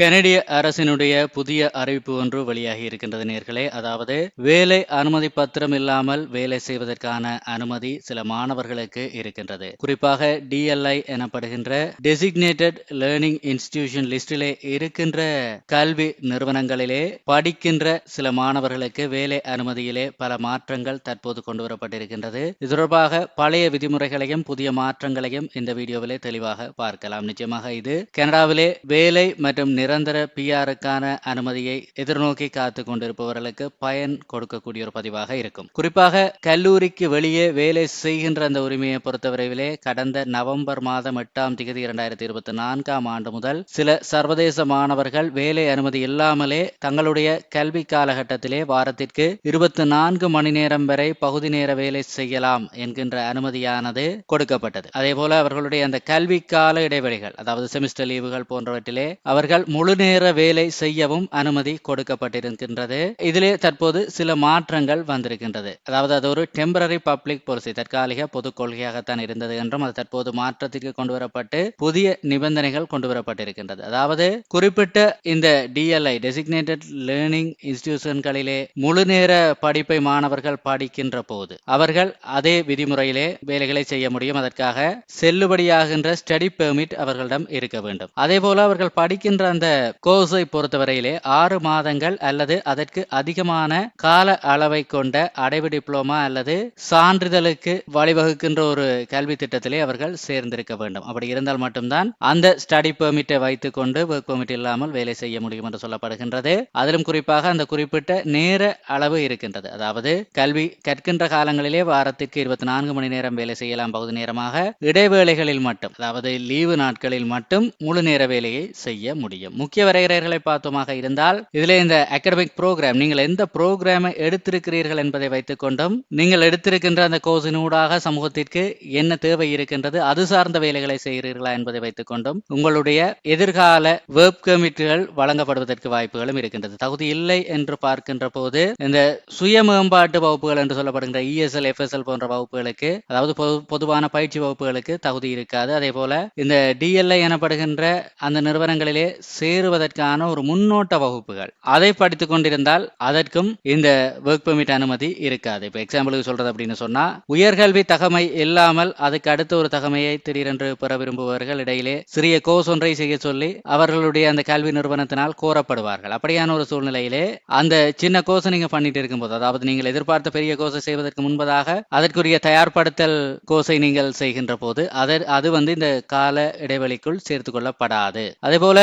கனடிய அரசினுடைய புதிய அறிவிப்பு ஒன்று வெளியாகி இருக்கின்றது நேர்களே. அதாவது வேலை அனுமதி பத்திரம் இல்லாமல் வேலை செய்வதற்கான அனுமதி சில மாணவர்களுக்கு இருக்கின்றது. குறிப்பாக டிஎல்ஐ எனப்படுகின்ற டெசிக்னேட்டட் லேர்னிங் இன்ஸ்டிடியூஷன் லிஸ்டிலே இருக்கின்ற கல்வி நிறுவனங்களிலே படிக்கின்ற சில மாணவர்களுக்கு வேலை அனுமதியிலே பல மாற்றங்கள் தற்போது கொண்டு வரப்பட்டிருக்கின்றது இது தொடர்பாக பழைய விதிமுறைகளையும் புதிய மாற்றங்களையும் இந்த வீடியோவிலே தெளிவாக பார்க்கலாம். நிச்சயமாக இது கனடாவிலே வேலை மற்றும் நிரந்தர பிஆருக்கான அனுமதியை எதிர்நோக்கி காத்து கொண்டிருப்பவர்களுக்கு பயன் கொடுக்கக்கூடிய ஒரு பதிவாக இருக்கும். குறிப்பாக கல்லூரிக்கு வெளியே வேலை செய்கின்ற அந்த உரிமையை பொறுத்தவரையிலே கடந்த நவம்பர் மாதம் எட்டாம் தேதி இரண்டாயிரத்தி இருபத்தி நான்காம் ஆண்டு முதல் சில சர்வதேச மாணவர்கள் வேலை அனுமதி இல்லாமலே தங்களுடைய கல்வி காலகட்டத்திலே வாரத்திற்கு இருபத்தி நான்கு மணி நேரம் வரை பகுதி நேர வேலை செய்யலாம் என்கின்ற அனுமதியானது கொடுக்கப்பட்டது. அதே போல அவர்களுடைய அந்த கல்வி கால இடைவெளிகள் அதாவது செமிஸ்டர் லீவுகள் போன்றவற்றிலே அவர்கள் முழு நேர வேலை செய்யவும் அனுமதி கொடுக்கப்பட்டிருக்கின்றது. இதிலே தற்போது சில மாற்றங்கள் வந்திருக்கின்றது. அதாவது அது ஒரு டெம்பரரி பப்ளிக் பாலிசி தற்காலிக பொது கொள்கையாகத்தான் இருந்தது என்றும் அது தற்போது மாற்றத்திற்கு கொண்டு வரப்பட்டு புதிய நிபந்தனைகள் கொண்டு வரப்பட்டிருக்கின்றது அதாவது குறிப்பிட்ட இந்த டிஎல்ஐ டெசிக்னேட்டட் லேர்னிங் இன்ஸ்டிடியூஷன்களிலே முழு நேர படிப்பை மாணவர்கள் படிக்கின்ற போது அவர்கள் அதே விதிமுறையிலே வேலைகளை செய்ய முடியும். அதற்காக செல்லுபடியாகின்ற ஸ்டடி பெர்மிட் அவர்களிடம் இருக்க வேண்டும். அதே போல அவர்கள் படிக்கின்ற அந்த கோஸை பொறுத்தவரையிலே ஆறு மாதங்கள் அல்லது அதற்கு அதிகமான கால அளவை கொண்ட அடைவு டிப்ளோமா அல்லது சான்றிதழுக்கு வழிவகுக்கின்ற ஒரு கல்வி திட்டத்திலே அவர்கள் சேர்ந்திருக்க வேண்டும். அப்படி இருந்தால் மட்டும்தான் அந்த ஸ்டடி பெர்மிட்டை வைத்துக் கொண்டு ஒர்க் பெர்மிட் இல்லாமல் வேலை செய்ய முடியும் என்று சொல்லப்படுகின்றது. அதிலும் குறிப்பாக அந்த குறிப்பிட்ட நேர அளவு இருக்கின்றது. அதாவது கல்வி கற்கின்ற காலங்களிலே வாரத்திற்கு இருபத்தி நான்கு மணி நேரம் வேலை செய்யலாம் பகுதி நேரமாக. இடைவேளைகளில் மட்டும் அதாவது லீவு நாட்களில் மட்டும் முழு நேர வேலையை செய்ய முடியும். முக்கிய வரையறைகளை பார்த்தோமாக இருந்தால் இதில் இந்த அகடமிக் ப்ரோக்ராம் நீங்கள் எந்த ப்ரோக்ராமை எடுத்திருக்கிறீர்கள் என்பதை வைத்துக் கொண்டும் நீங்கள் எடுத்திருக்கின்ற அந்த கோர்ஸினூடாக சமூகத்திற்கு என்ன தேவை இருக்கின்றது அது சார்ந்த வேலைகளை செய்கிறீர்களா என்பதை வைத்துக் கொண்டும் உங்களுடைய எதிர்கால வேப் கமிட்டுகள் வழங்கப்படுவதற்கு வாய்ப்புகளும் இருக்கின்றது. தகுதி இல்லை என்று பார்க்கின்ற போது இந்த சுய மேம்பாட்டு வகுப்புகள் என்று சொல்லப்படுகின்ற இஎஸ்எல் எஃப்எஸ்எல் போன்ற வகுப்புகளுக்கு அதாவது பொது பொதுவான பயிற்சி வகுப்புகளுக்கு தகுதி இருக்காது. அதே போல இந்த டிஎல்ஐ எனப்படுகின்ற அந்த நிறுவனங்களிலே சேருவதற்கான ஒரு முன்னோட்ட வகுப்புகள். அதை படித்து கொண்டிருந்தால் அதற்கும் இந்த ஒர்க் பெர்மிட் அனுமதி இருக்காது. இப்போ எக்ஸாம்பிளுக்கு சொல்றது அப்படின்னு சொன்னா உயர்கல்வி தகமை இல்லாமல் அதுக்கு அடுத்த ஒரு தகமையை திடீரென்று பெற விரும்புபவர்கள் இடையிலே சிறிய கோர்ஸ் ஒன்றை செய்ய சொல்லி அவர்களுடைய அந்த கல்வி நிறுவனத்தினால் கோரப்படுவார்கள். அப்படியான ஒரு சூழ்நிலையிலே அந்த சின்ன கோர்ஸ் நீங்க பண்ணிட்டு இருக்கும்போது அதாவது நீங்கள் எதிர்பார்த்த பெரிய கோர்ஸை செய்வதற்கு முன்பதாக அதற்குரிய தயார்படுத்தல் கோர்ஸை நீங்கள் செய்கின்ற போது அதர் அது வந்து இந்த கால இடைவெளிக்குள் சேர்த்துக் கொள்ளப்படாது. அதே போல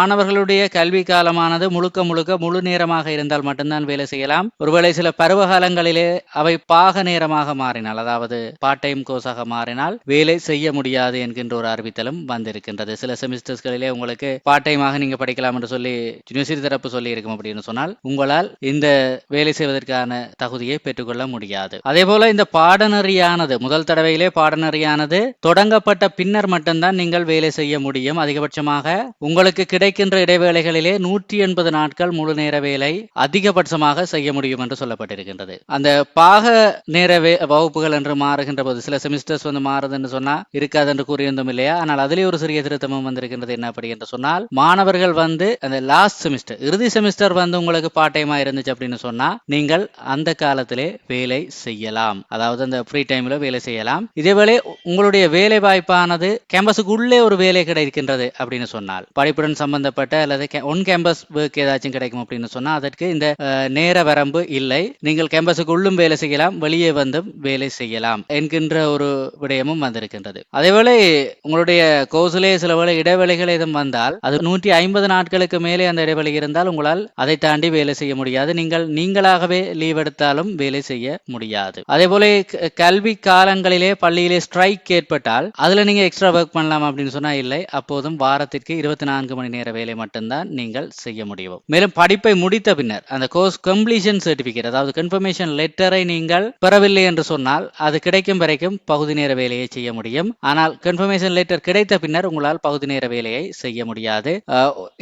மாணவர்களுடைய கல்வி காலமானது முழுக்க முழுக்க முழு நேரமாக இருந்தால் மட்டும்தான் வேலை செய்யலாம். ஒருவேளை சில பருவ காலங்களிலே அவை பாக நேரமாக மாறினால் அதாவது பார்ட் டைம் கோர்ஸாக மாறினால் வேலை செய்ய முடியாது என்கின்ற ஒரு அறிவித்தலும் வந்திருக்கின்றது. சில செமிஸ்டர்ஸ்களிலே உங்களுக்கு பார்ட் டைமாக நீங்க படிக்கலாம் என்று சொல்லி யூனிவர்சிட்டி தரப்பு சொல்லி இருக்கும் அப்படின்னு சொன்னால் உங்களால் இந்த வேலை செய்வதற்கான தகுதியை பெற்றுக்கொள்ள முடியாது. அதே போல இந்த பாடநெறியானது முதல் தடவையிலே பாடநெறியானது தொடங்கப்பட்ட பின்னர் மட்டும்தான் நீங்கள் வேலை செய்ய முடியும். அதிகபட்சமாக உங்களுக்கு கிடைக்கின்ற இடைவேளைகளிலே நூற்றி எண்பது நாட்கள் முழு நேர வேலை அதிகபட்சமாக செய்ய முடியும் என்று சொல்லப்பட்டிருக்கின்றது. அந்த பாக நேர வகுப்புகள் என்று மாறுகின்ற போது சில செமிஸ்டர்ஸ் வந்து மாறுதுன்னு சொன்னா இருக்காது என்று கூறியிருந்தோம் இல்லையா? ஆனால் அதிலே ஒரு சிறிய திருத்தமும் வந்திருக்கின்றது. என்ன அப்படி என்று சொன்னால் மாணவர்கள் வந்து அந்த லாஸ்ட் செமிஸ்டர் இறுதி செமிஸ்டர் வந்து உங்களுக்கு பார்ட் டைமா இருந்துச்சு அப்படின்னு சொன்னா நீங்கள் அந்த காலத்திலே வேலை செய்யலாம். அதாவது அந்த ஃப்ரீ டைம்ல வேலை செய்யலாம். இதேவேளை உங்களுடைய வேலை வாய்ப்பானது கேம்பஸுக்கு உள்ளே ஒரு வேலை கிடைக்கின்றது அப்படின்னு சொன்னால் படிப்புடன் சம்பந்தப்பட்ட அல்லது ஒன் கேம்பஸ் ஒர்க் ஏதாச்சும் கிடைக்கும் அப்படின்னு சொன்னா அதற்கு இந்த நேர வரம்பு இல்லை. நீங்கள் கேம்பஸுக்கு உள்ளும் வேலை செய்யலாம் வெளியே வந்தும் வேலை செய்யலாம் என்கின்ற ஒரு விடயமும் வந்திருக்கின்றது. அதேவேளை உங்களுடைய கோர்ஸிலே சில வேலை இடைவெளிகள் எதுவும் வந்தால் அது நூற்றி ஐம்பது நாட்களுக்கு மேலே அந்த இடைவெளி இருந்தால் உங்களால் அதை தாண்டி வேலை செய்ய முடியாது. நீங்கள் நீங்களாகவே லீவ் எடுத்தாலும் வேலை செய்ய முடியாது. அதே போல கல்வி காலங்களிலே பள்ளியிலே ஸ்ட்ரைக் ஏற்பட்டால் அதுல நீங்க எக்ஸ்ட்ரா ஒர்க் பண்ணலாம் அப்படின்னு சொன்னா இல்லை. அப்போதும் வாரத்திற்கு இருபத்தி நான்கு மணி நேரம் நேர வேலை மட்டும்தான் நீங்கள் செய்ய முடியும். மேலும் படிப்பை முடித்த பின்னர் அந்த கோர்ஸ் கம்ப்ளீஷன் சர்டிபிகேட் அதாவது கன்ஃபர்மேஷன் லெட்டரை நீங்கள் பெறவில்லை என்று சொன்னால் அது கிடைக்கும் வரைக்கும் பகுதி நேர வேலையை செய்ய முடியும். ஆனால் கன்ஃபர்மேஷன் லெட்டர் கிடைத்த பின்னர் உங்களால் பகுதி நேர வேலையை செய்ய முடியாது.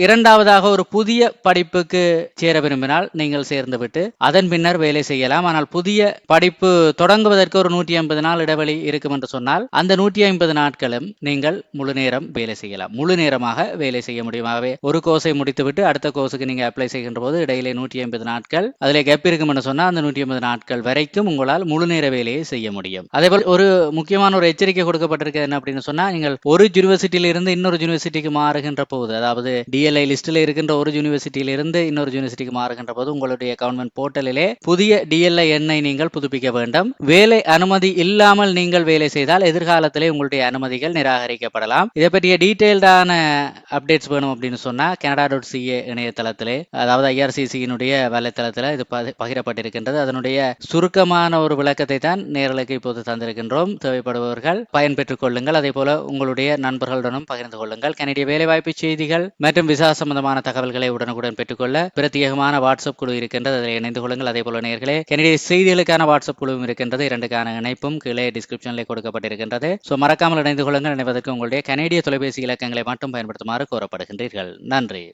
இரண்டாவதாக ஒரு புதிய படிப்புக்கு சேர விரும்பினால் நீங்கள் சேர்ந்துவிட்டு அதன் பின்னர் வேலை செய்யலாம். ஆனால் புதிய படிப்பு தொடங்குவதற்கு ஒரு நூற்றி ஐம்பது நாள் இடைவெளி இருக்கும் என்று சொன்னால் அந்த நூற்றி ஐம்பது நாட்களும் நீங்கள் முழு நேரம் வேலை செய்யலாம். முழு நேரமாக வேலை செய்ய முடியும். ஆகவே ஒரு கோர்ஸை முடித்துவிட்டு அடுத்த கோர்ஸுக்கு நீங்க அப்ளை செய்கின்ற போது இடையிலே நூற்றி ஐம்பது நாட்கள். அதிலே கேப் இருக்கும்னு சொன்னால் அந்த நூற்றி ஐம்பது நாட்கள் வரைக்கும் உங்களால் முழு நேர வேலையை செய்ய முடியும். அதே போல் ஒரு முக்கியமான ஒரு எச்சரிக்கை கொடுக்கப்பட்டிருக்கு என்ன அப்படின்னு சொன்னால் நீங்கள் ஒரு யூனிவர்சிட்டியில இருந்து இன்னொரு யூனிவர்சிட்டிக்கு மாறுகின்ற போது அதாவது டிஎல்ஐ லிஸ்டில் இருக்கின்ற ஒரு யூனிவர்சிட்டியில இருந்து இன்னொரு யூனிவர்சிட்டிக்கு மாறுகின்ற போது உங்களுடைய கவர்மெண்ட் போர்ட்டலிலே புதிய டிஎல்ஐ எண்ணை நீங்கள் புதுப்பிக்க வேண்டும். வேலை அனுமதி இல்லாமல் நீங்கள் வேலை செய்தால் எதிர்காலத்திலே உங்களுடைய அனுமதிகள் நிராகரிக்கப்படலாம். இதை பற்றிய டீட்டெயில்டான அப்டேட்ஸ் வேணும் அப்படின்னு சொன்னால் கனடா டாட் சிஏ இணையதளத்திலே அதாவது ஐஆர்சிசியினுடைய வலைத்தளத்தில் இது பகிரப்பட்டிருக்கின்றது. அதனுடைய சுருக்கமான ஒரு விளக்கத்தை தான் நேரலுக்கு இப்போது தந்திருக்கின்றோம். தேவைப்படுபவர்கள் பயன்பெற்றுக் கொள்ளுங்கள். அதே போல உங்களுடைய நண்பர்களுடனும் பகிர்ந்து கொள்ளுங்கள். கனடிய வேலைவாய்ப்பு செய்திகள் மற்றும் விசா சம்பந்தமான தகவல்களை உடனுக்குடன் பெற்றுக்கொள்ள பிரத்யேகமான வாட்ஸ்அப் குழு இருக்கின்றது. அதில் இணைந்து கொள்ளுங்கள். அதே போல நேர்களே கனடிய செய்திகளுக்கான வாட்ஸ்அப் குழுவும் இருக்கின்றது. இரண்டுக்கான இணைப்பும் கீழே டிஸ்கிரிப்ஷனில் கொடுக்கப்பட்டிருக்கின்றது. ஸோ மறக்காமல் இணைந்து கொள்ளுங்கள். இணைவதற்கு உங்களுடைய கனடிய தொலைபேசி இலக்கங்களை மட்டும் பயன்படுத்துமாறு கேட்டீர்கள் நன்றி.